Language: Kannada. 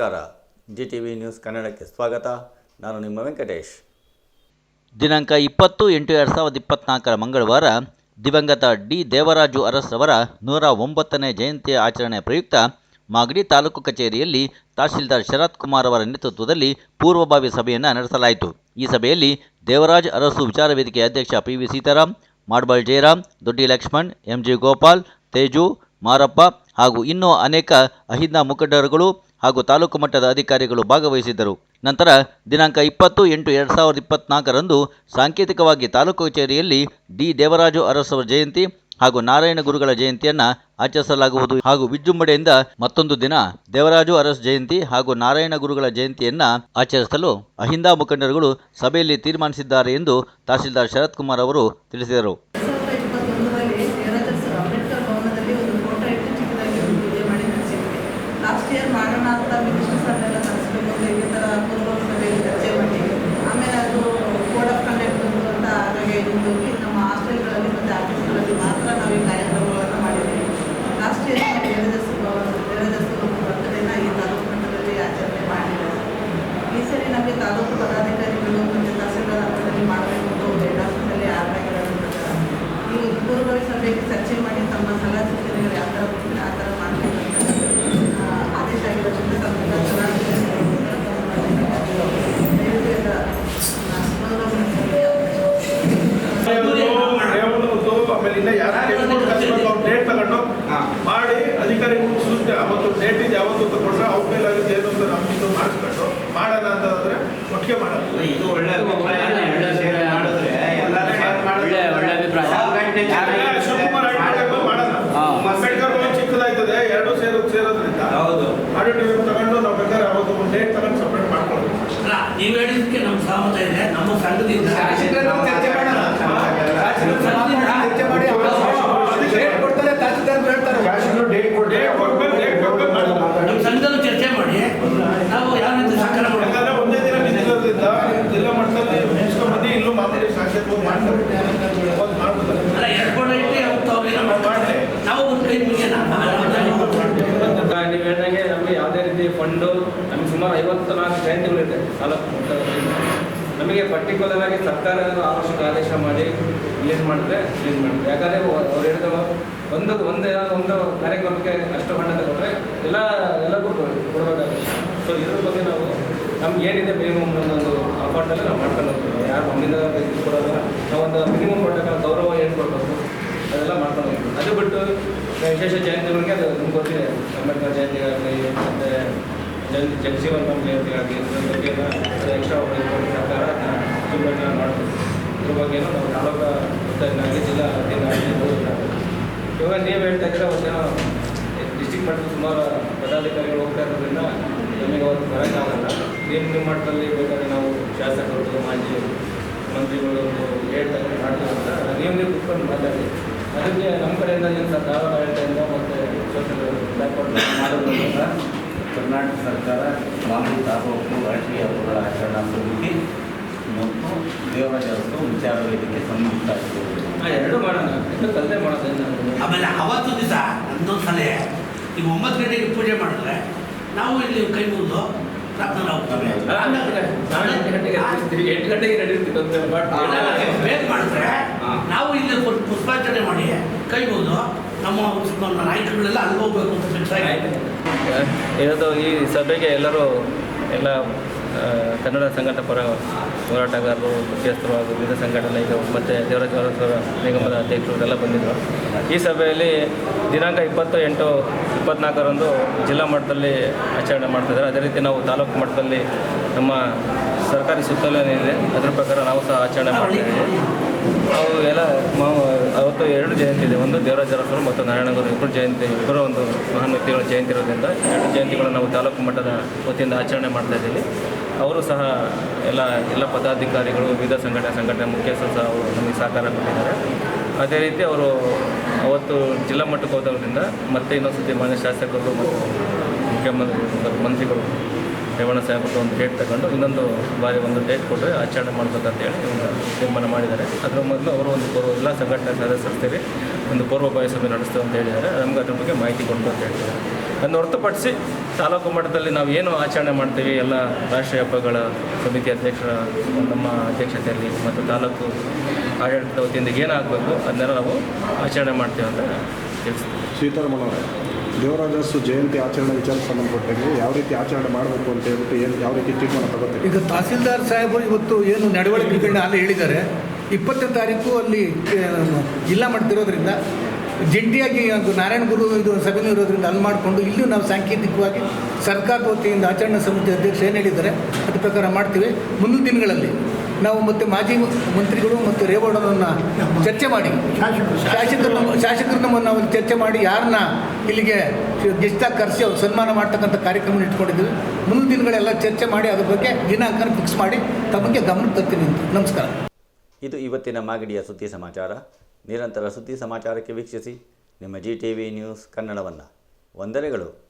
ನಮಸ್ಕಾರ. ಜಿ ಟಿ ವಿ ನ್ಯೂಸ್ ಕನ್ನಡಕ್ಕೆ ಸ್ವಾಗತ. ನಾನು ನಿಮ್ಮ ವೆಂಕಟೇಶ್. ದಿನಾಂಕ ಇಪ್ಪತ್ತು ಎಂಟು ಎರಡು ಸಾವಿರದ ಇಪ್ಪತ್ನಾಲ್ಕರ ಮಂಗಳವಾರ ದಿವಂಗತ ಡಿ. ದೇವರಾಜು ಅರಸ್ ಅವರ ನೂರ ಒಂಬತ್ತನೇ ಜಯಂತಿಯ ಆಚರಣೆ ಪ್ರಯುಕ್ತ ಮಾಗಡಿ ತಾಲೂಕು ಕಚೇರಿಯಲ್ಲಿ ತಹಶೀಲ್ದಾರ್ ಶರತ್ ಕುಮಾರ್ ಅವರ ನೇತೃತ್ವದಲ್ಲಿ ಪೂರ್ವಭಾವಿ ಸಭೆಯನ್ನು ನಡೆಸಲಾಯಿತು. ಈ ಸಭೆಯಲ್ಲಿ ದೇವರಾಜ್ ಅರಸು ವಿಚಾರ ವೇದಿಕೆ ಅಧ್ಯಕ್ಷ P V Seetharam, Madbal Jayaram, Doddi Lakshman M G Gopal, Teju, Marappa ಹಾಗೂ ಇನ್ನೂ ಅನೇಕ ಅಹಿಂದ ಮುಖಂಡರುಗಳು ಹಾಗೂ ತಾಲೂಕು ಮಟ್ಟದ ಅಧಿಕಾರಿಗಳು ಭಾಗವಹಿಸಿದ್ದರು. ನಂತರ ದಿನಾಂಕ ಇಪ್ಪತ್ತು ಎಂಟು ಎರಡ್ ಸಾವಿರದ ಇಪ್ಪತ್ನಾಲ್ಕರಂದು ಸಾಂಕೇತಿಕವಾಗಿ ತಾಲೂಕು ಕಚೇರಿಯಲ್ಲಿ ಡಿ ದೇವರಾಜು ಅರಸವರ ಜಯಂತಿ ಹಾಗೂ ನಾರಾಯಣ ಗುರುಗಳ ಜಯಂತಿಯನ್ನು ಆಚರಿಸಲಾಗುವುದು. ಹಾಗೂ ವಿಜೃಂಭಣೆಯಿಂದ ಮತ್ತೊಂದು ದಿನ ದೇವರಾಜು ಅರಸ್ ಜಯಂತಿ ಹಾಗೂ ನಾರಾಯಣ ಗುರುಗಳ ಜಯಂತಿಯನ್ನ ಆಚರಿಸಲು ಅಹಿಂದ ಮುಖಂಡರುಗಳು ಸಭೆಯಲ್ಲಿ ತೀರ್ಮಾನಿಸಿದ್ದಾರೆ ಎಂದು ತಹಸೀಲ್ದಾರ್ ಶರತ್ ಕುಮಾರ್ ಅವರು ತಿಳಿಸಿದರು ಸಾವಿರದ ಇಪ್ಪತ್ತೊಂದರಲ್ಲಿ ದೇವರಾಜ ಸರ್ ಅಂಬೇಡ್ಕರ್ ಭವನದಲ್ಲಿ ಒಂದು ಫೋಟೋ ಇಟ್ಟು ಚಿಕ್ಕದಾಗಿ ಒಂದು ಪೂಜೆ ಮಾಡಿ ನಡೆಸಿದ್ವಿ ಲಾಸ್ಟ್ ಇಯರ್ ಮಾಡೋಣ ಅಂತ ಮಿನಿಸ್ಟರ್ ಸರ್ನೆಲ್ಲ ಕಳಿಸ್ಬೇಕು ಅಂತ ಈ ಥರ ಪೂರ್ವ ಸಭೆಯಲ್ಲಿ ಚರ್ಚೆ ಮಾಡಿ ಆಮೇಲೆ ಅದು ಕೋಡ್ ಆಫ್ ಕಂಡಕ್ಟ್ ಬಂತು ಅಂತ ಹಾಗಾಗಿ ನಿಂತೋಗಿ ನಮ್ಮ ಹಾಸ್ಟೆಲ್ಗಳಲ್ಲಿ ಮತ್ತು ಆಫೀಸ್ಗಳಲ್ಲಿ ಮಾತ್ರ ನಾವು ಈ ಕಾರ್ಯಕ್ರಮಗಳನ್ನು ಮಾಡಿದ್ದೀವಿ ಲಾಸ್ಟ್ ಇಯರ್ ನಾವು ದೇವರಾಜ ಭವನ ದೇವರಾಜ ಬರ್ತಡೇನ ಈ ತಾಲೂಕು ಮಟ್ಟದಲ್ಲಿ ಆಚರಣೆ ಮಾಡಿಲ್ಲ ಈ ಸರಿ ನಮಗೆ ತಾಲೂಕು ಪದಾಧಿಕಾರಿಗಳು ಮತ್ತು ತಹಸೀಲ್ದಾರ್ ಹಂತದಲ್ಲಿ ಮಾಡಬೇಕು ಅಂತ ಒಂದು ಯಥಾರ್ಥದಲ್ಲಿ ಆಜ್ಞೆಗಳನ್ನು ಪ್ರಕಾರ ಈ ಒಂದು ಸಭೆಗೆ ಚರ್ಚೆ ಮಾಡಿ ತಮ್ಮ ಸಲಹೆ ಸೂಚನೆಗಳು ಯಾವ ಥರ ಆ ಥರ ಮಾಡಬೇಕು ಅಂತ ಆ, ಆದೇಶ ಆಗಿರೋದ್ರಿಂದ ತಮ್ಮೆಲ್ಲ ತಗೊಂಡು ಮಾಡಿ ಅಧಿಕಾರಿಗಳು ಸೂಚನೆ ಅವತ್ತು ಡೇಟ್ ಇದೆ ಯಾವತ್ತು ತಗೊಂಡ್ರೆ ಅವ್ರ ಮೇಲೆ ಏನು ಅಂತ ನಮ್ಗೆ ಇದು ಮಾಡಿಸ್ಕೊಂಡು ಮಾಡೋಣ ಅಂತಂದ್ರೆ ಒಟ್ಟಿಗೆ ಮಾಡೋದು ಇದು ಒಳ್ಳೆ ಅಭಿಪ್ರಾಯ ಒಳ್ಳೆ ಸೇವೆ ಮಾಡಿದ್ರೆ ಎಲ್ಲರೂ share ಮಾಡಿದ್ರೆ ಒಳ್ಳೆ- ಒಳ್ಳೆ ಅಭಿಪ್ರಾಯ. ಯಾವ ಗಂಟೆ ಯಾಕಂದ್ರೆ ಶಿವಕುಮಾರ್ ಆಡಿಟೋರಿಯಂ ಮಾಡೋಣ ಹಾ. ಅಂಬೇಡ್ಕರ್ ಭವನ ಚಿಕ್ಕದಾಯ್ತದೆ ಎರಡು ಸೇರೋ ಸೇರೋದ್ರಿಂದ ಹೌದು ಆಡಿಟೋರಿಯಂ ತಗೊಂಡು ನಾವು ಬೇಕಾದ್ರೆ ಅವತ್ತು ಒಂದು ಡೇಟ್ ತಗೊಂಡು ಸಪ್ರೇಟ್ ಮಾಡ್ಕೊಳ್ಳೋದು ಅಲ್ಲ ನೀವು ಹೇಳಿದ್ದಕ್ಕೆ ನಮ್ಮ ಸಹಮತ ಇದೆ ನಮ್ಮ ಸಂಘದಿಂದ ಶಾಸಕರು ಚರ್ಚೆ ಮಾಡೋಣ ಚರ್ಚೆ ಮಾಡಿ ಡೇಟ್ ಕೊಡ್ತಾರೆ ತಹಸೀಲ್ದಾರ್ ಹೇಳ್ತಾರೆ ಡೇಟ್ ಕೊಡ್ಬೇಕು ಡೇಟ್ ಕೊಡ್ಬೇಕು ಮಾಡೋದು ನಮ್ಮ ಸಂಘದಲ್ಲೂ ಚರ್ಚೆ ಮಾಡಿ ನಾವು ಯಾವ ರೀತಿ ಸಹಕಾರ ಮಾಡಬೇಕು ಯಾಕಂದ್ರೆ ಒಂದೇ ದಿನ ನಿಂತಿರೋದ್ರಿಂದ ಜಿಲ್ಲಾ ಮಟ್ಟದಲ್ಲಿ ಮುಗಿಸ್ಕೊಂಡು ಬಂದು ಇಲ್ಲೂ ಮಾಮೂಲಿ ಸಾಕ್ಷಾತ್ ಮಾಡ್ತಾರೆ ಒಂದು ಮಾಡ್ಬೋದು ಅಲ್ಲ ಎರಡು ಕೋಣ ಇಟ್ಟು ಅವತ್ತು ಅವ್ರೇನೋ ಮಾಡ್ತಾರೆ ನಾವು ಒಂದು ಕೈ ಮುಗಿಯೋಣ ಆಮೇಲೆ ನಾವು ನೀವು ಹೇಳಿದಂಗೆ ನಮಗೆ ಯಾವುದೇ ರೀತಿ ಫಂಡು ನಮಗೆ ಸುಮಾರು ಐವತ್ತು ನಾಲ್ಕು ಜಯಂತಿಗಳಿದೆ ತಾಲೂಕು ಮಟ್ಟದಲ್ಲಿ. ನಮಗೆ ಪರ್ಟಿಕ್ಯುಲರ್ ಆಗಿ ಸರ್ಕಾರ ಆವಶ್ಯಕ ಆದೇಶ ಮಾಡಿ ಏನು ಮಾಡಿದ್ರೆ ಏನು ಮಾಡಿದ್ರೆ. ಯಾಕಂದರೆ ಅವ್ರು ಹೇಳಿದವ ಒಂದು ಒಂದೇ ಒಂದು ಕಾರ್ಯಕ್ರಮಕ್ಕೆ ಅಷ್ಟು ಹಣ ತಗೊಂಡ್ರೆ ಎಲ್ಲ ಎಲ್ಲರಿಗೂ ಕೊಡಬೇಕಾಗುತ್ತೆ ಸೊ ಇದ್ರ ಬಗ್ಗೆ ನಾವು ನಮ್ಗೆ ಏನಿದೆ ಮಿನಿಮಮ್ ಒಂದೊಂದು ಅಲ್ಲಿ ನಾವು ಮಾಡ್ಕೊಂಡು ಹೋಗ್ತೀವಿ. ಯಾರು ನಮ್ಮಿಂದ ಕೊಡೋದಿಲ್ಲ. ನಾವು ಒಂದು ಮಿನಿಮಮ್ ಕೊಡಬೇಕಾದ ಗೌರವ ಏನು ಕೊಡಬೇಕು ಅದೆಲ್ಲ ಮಾಡ್ಕೊಂಡು ಹೋಗ್ತೀವಿ. ಅದು ಬಿಟ್ಟು ವಿಶೇಷ ಜಯಂತಿಗಳಿಗೆ ಅದು ನಿಮ್ಗೆ ಗೊತ್ತಿದೆ ಅಂಬೇಡ್ಕರ್ ಜಯಂತಿಗಾಗಲಿ, ಮತ್ತು ಜಯಂತಿ ಜಗಜೀವನ್ ರಾಮ್ ಜಯಂತಿಗಾಗಲಿ, ಇದ್ರ ಬಗ್ಗೆ ಎಲ್ಲ ಎಕ್ಸ್ಟ್ರಾ ಸರ್ಕಾರ ವಿಭಜನೆ ಮಾಡಬೇಕು ಇದ್ರ ಬಗ್ಗೆ ನಾವು ತಾಲೂಕು ಗೊತ್ತಾಗಿ ಜಿಲ್ಲಾ ಇವಾಗ ನೀವು ಹೇಳ್ತಾ ಇದ್ರೆ ಒಂದೇನೋ ಡಿಸ್ಟಿಕ್ ಮಟ್ಟದ ಸುಮಾರು ಪದಾಧಿಕಾರಿಗಳು ಹೋಗ್ತಾ ಇರೋದ್ರಿಂದ ನಮಗೆ ಅವತ್ತು ಬರೋಕ್ಕಾಗಲ್ಲ ನೀವು ನಿಮ್ಮ ಮಟ್ಟದಲ್ಲಿ ಬೇಕಾದ್ರೆ ನಾವು ಶಾಸಕರು, ಮಾಜಿ ಮಂತ್ರಿಗಳು ಹೇಳ್ತಾರೆ ಮಾಡ್ತಾರೆ ಅಂತ ನೀವು ನೀವು ಕುತ್ಕೊಂಡು ಮಾತಾಡಿ. ಅದಕ್ಕೆ ನಮ್ಮ ಕಡೆಯಿಂದ ಸರ್ ಧಾರವಾಡ ಹೇಳ್ತಾಯಿಂದ ಮತ್ತು ಸೋಷಲ್ ಬ್ಯಾಕ್ವರ್ಡ್ ಮಾಡೋದ್ರಿಂದ ಕರ್ನಾಟಕ ಸರ್ಕಾರ ಮಾಮೂಲಿ ತಾಲೂಕು ರಾಷ್ಟ್ರೀಯ ಹಬ್ಬಗಳ ಆಚರಣಾ ಸಮಿತಿ ಮತ್ತು ದೇವರಾಜ ಅವರು ವಿಚಾರ ವೇದಿಕೆ ಸಂಬಂಧಿತ. ಎರಡು ಮಾಡೋಣ. ಇದು ಕಲ್ತೆ ಮಾಡೋದ್ರಿಂದ ಆಮೇಲೆ ಅವತ್ತು ದಿವಸ ನನ್ನೊಂದು ಸಲಹೆ ಈಗ ಒಂಬತ್ತು ಗಂಟೆಗೆ ಪೂಜೆ ಮಾಡಿದ್ರೆ ನಾವು ಇಲ್ಲಿ ಕೈ ಮುಗಿದು ಪ್ರಾರ್ಥನೆ ಹೋಗ್ತೇವೆ. ಎಂಟು ಗಂಟೆಗೆ ಬೇಗ ಮಾಡಿದ್ರೆ ನಾವು ಇಲ್ಲಿ ಪುಷ್ಪ- ಪುಷ್ಪಾರ್ಚನೆ ಮಾಡಿ ಕೈ ಮುಗಿದು ನಮ್ಮ ನಾಯಕರುಗಳೆಲ್ಲ ಅಲ್ಲಿ ಹೋಗ್ಬೇಕು ಅಂತ ಫಿಕ್ಸ್ ಆಗಿದೆ ಇವತ್ತು ಈ ಸಭೆಗೆ ಎಲ್ಲರೂ ಎಲ್ಲ ಕನ್ನಡ ಸಂಘಟನೆ ಪರ ಹೋರಾಟಗಾರರು, ಮುಖ್ಯಸ್ಥರು ಹಾಗೂ ವಿವಿಧ ಸಂಘಟನೆಗಳು ಮತ್ತು ದೇವರಾಜ ಅರಸರ ನಿಗಮದ ಅಧ್ಯಕ್ಷರು ಎಲ್ಲ ಬಂದಿದ್ದರು ಈ ಸಭೆಯಲ್ಲಿ ದಿನಾಂಕ ಇಪ್ಪತ್ತು ಎಂಟು ಇಪ್ಪತ್ನಾಲ್ಕರಂದು ಜಿಲ್ಲಾ ಮಟ್ಟದಲ್ಲಿ ಆಚರಣೆ ಮಾಡ್ತಿದ್ದಾರೆ ಅದೇ ರೀತಿ ನಾವು ತಾಲೂಕು ಮಟ್ಟದಲ್ಲಿ ನಮ್ಮ ಸರ್ಕಾರಿ ಸುತ್ತೋಲೆ ಇದೆ. ಅದರ ಪ್ರಕಾರ ನಾವು ಸಹ ಆಚರಣೆ ಮಾಡ್ತಿದ್ದೀವಿ ನಾವು ಎಲ್ಲ ಎರಡು ಜಯಂತಿ ಇದೆ. ಒಂದು ದೇವರಾಜ ಅರಸರು ಮತ್ತು ನಾರಾಯಣಗೌಡ ಇಬ್ಬರು ಜಯಂತಿ. ಇಬ್ಬರು ಒಂದು ಮಹಾನ್ ವ್ಯಕ್ತಿಗಳ ಜಯಂತಿ ಇರೋದ್ರಿಂದ ಎರಡು ಜಯಂತಿಗಳನ್ನು ನಾವು ತಾಲೂಕು ಮಟ್ಟದ ವತಿಯಿಂದ ಆಚರಣೆ ಮಾಡ್ತಾ ಇದ್ದೀವಿ. ಅವರು ಸಹ ಎಲ್ಲ ಎಲ್ಲ ಪದಾಧಿಕಾರಿಗಳು, ವಿವಿಧ ಸಂಘಟನೆ ಸಂಘಟನೆ ಮುಖ್ಯಸ್ಥರು ಸಹ ಅವರು ನಮಗೆ ಸಹಕಾರ ಕೊಟ್ಟಿದ್ದಾರೆ. ಅದೇ ರೀತಿ ಅವರು ಅವತ್ತು ಜಿಲ್ಲಾ ಮಟ್ಟಕ್ಕೆ ಹೋದವರಿಂದ ಮತ್ತೆ ಇನ್ನೊಂದು ಸತಿ ಮಾನ್ಯ ಶಾಸಕರು ಮತ್ತು ಮುಖ್ಯಮಂತ್ರಿ ಮಂತ್ರಿಗಳು ರೇವಣ್ಣ ಸಾಹೇಬರು ಒಂದು ಡೇಟ್ ತಗೊಂಡು ಇನ್ನೊಂದು ಬಾರಿ ಒಂದು ಡೇಟ್ ಕೊಟ್ಟರೆ ಆಚರಣೆ ಮಾಡ್ಬೇಕಂತ ಹೇಳಿ ಒಂದು ತೀರ್ಮಾನ ಮಾಡಿದ್ದಾರೆ. ಅದರ ಮೊದಲು ಅವರು ಒಂದು ಪೂರ್ವ ಎಲ್ಲ ಸಂಘಟನೆ ಸದಸ್ಯರು ಸೇರಿ ಒಂದು ಪೂರ್ವಭಾವಿ ಸಭೆ ನಡೆಸ್ತೇವೆ ಅಂತ ಹೇಳಿದ್ದಾರೆ. ನಮ್ಗೆ ಅದ್ರ ಬಗ್ಗೆ ಮಾಹಿತಿ ಕೊಟ್ಟು ಅಂತ ಹೇಳ್ತಾರೆ. ಅದನ್ನು ಹೊರತುಪಡಿಸಿ ತಾಲೂಕು ಮಟ್ಟದಲ್ಲಿ ನಾವು ಏನು ಆಚರಣೆ ಮಾಡ್ತೀವಿ, ಎಲ್ಲ ರಾಷ್ಟ್ರೀಯ ಹಬ್ಬಗಳ ಸಮಿತಿ ಅಧ್ಯಕ್ಷರ, ನಮ್ಮ ಅಧ್ಯಕ್ಷತೆಯಲ್ಲಿ ಮತ್ತು ತಾಲೂಕು ಆಡಳಿತದ ವತಿಯಿಂದ ಏನಾಗಬೇಕು ಅದನ್ನೆಲ್ಲ ನಾವು ಆಚರಣೆ ಮಾಡ್ತೀವಿ ಅಂತ ತಿಳಿಸ್ತೀವಿ. ಅವರೇ ದೇವರಾಜಸ್ಸು ಜಯಂತಿ ಆಚರಣೆ ವಿಚಾರ ಸಂಬಂಧಪಟ್ಟಂಗೆ ಯಾವ ರೀತಿ ಆಚರಣೆ ಮಾಡಬೇಕು ಅಂತ ಹೇಳ್ಬಿಟ್ಟು ಏನು ಯಾವ ರೀತಿ ತೀರ್ಮಾನ ತಗೋತೀವಿ ಈಗ ತಹಸೀಲ್ದಾರ್ ಸಾಹೇಬರು ಇವತ್ತು ಏನು ನಡವಳಿಕೆಗಳನ್ನ ಅಲ್ಲಿ ಹೇಳಿದ್ದಾರೆ. ಇಪ್ಪತ್ತನೇ ತಾರೀಕು ಅಲ್ಲಿ ಜಿಲ್ಲಾ ಮಾಡ್ತಿರೋದ್ರಿಂದ ಜಂಟಿಯಾಗಿ ನಾರಾಯಣ ಗುರು ಇದು ಸಭೆನೂ ಇರೋದ್ರಿಂದ ಅಲ್ಲಿ ಮಾಡಿಕೊಂಡು ಇಲ್ಲೂ ನಾವು ಸಾಂಕೇತಿಕವಾಗಿ ಸರ್ಕಾರದ ವತಿಯಿಂದ ಆಚರಣಾ ಸಮಿತಿ ಅಧ್ಯಕ್ಷ ಏನು ಹೇಳಿದ್ದಾರೆ, ಅದ್ರ ಪ್ರಕಾರ ಮಾಡ್ತೀವಿ. ಮುಂದಿನ ದಿನಗಳಲ್ಲಿ ನಾವು ಮತ್ತೆ ಮಾಜಿ ಮಂತ್ರಿಗಳು ಮತ್ತು ರೇವಣ್ಣನನ್ನು ಚರ್ಚೆ ಮಾಡಿ. ಶಾಸಕರನ್ನ ಶಾಸಕರನ್ನ ನಾವು ಚರ್ಚೆ ಮಾಡಿ ಯಾರನ್ನ ಇಲ್ಲಿಗೆ ಗೆಸ್ಟಾಗಿ ಕರೆಸಿ ಅವ್ರು ಸನ್ಮಾನ ಮಾಡ್ತಕ್ಕಂಥ ಕಾರ್ಯಕ್ರಮ ಇಟ್ಕೊಂಡಿದ್ದೀವಿ. ಮುಂದಿನ ದಿನಗಳೆಲ್ಲ ಚರ್ಚೆ ಮಾಡಿ ಅದ್ರ ಬಗ್ಗೆ ದಿನಾಂಕನ ಫಿಕ್ಸ್ ಮಾಡಿ ತಮಗೆ ಗಮನಕ್ಕೆ ತರ್ತೀನಿ ಅಂತ. ನಮಸ್ಕಾರ. ಇದು ಇವತ್ತಿನ ಮಾಗಡಿಯ ಸುದ್ದಿ ಸಮಾಚಾರ. ನಿರಂತರ ಸುದ್ದಿ ಸಮಾಚಾರಕ್ಕೆ ವೀಕ್ಷಿಸಿ. ನಿಮ್ಮ ಜಿ ಟಿ ವಿ ನ್ಯೂಸ್ ಕನ್ನಡವನ್ನು. ವಂದನೆಗಳು.